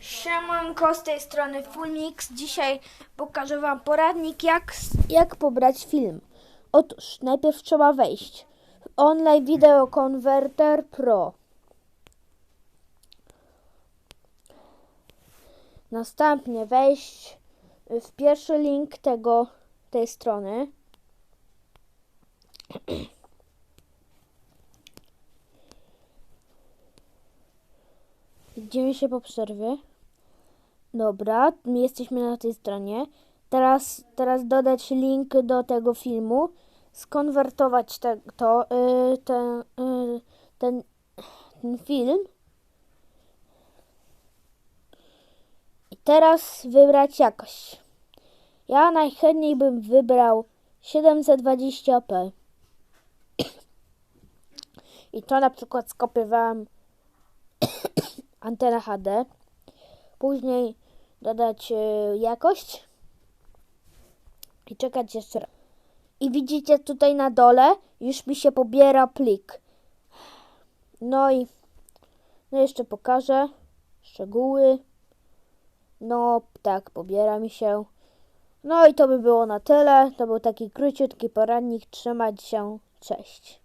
Siemanko, z tej strony Fullmix. Dzisiaj pokażę Wam poradnik, jak, jak pobrać film. Otóż, najpierw trzeba wejść w Online Video Converter Pro. Następnie wejść w pierwszy link tego, tej strony. Widzimy się po przerwie. Dobra, my jesteśmy na tej stronie. Teraz, teraz dodać link do tego filmu, skonwertować te, to, y, ten, y, ten, ten film. I teraz wybrać jakość. Ja najchętniej bym wybrał 720p. I to na przykład skopiowałem antenę HD. Później dodać e, jakość i czekać jeszcze raz. I widzicie tutaj na dole już mi się pobiera plik. No i no jeszcze pokażę szczegóły. No tak, pobiera mi się. No i to by było na tyle. To był taki króciutki poradnik. Trzymać się. Cześć.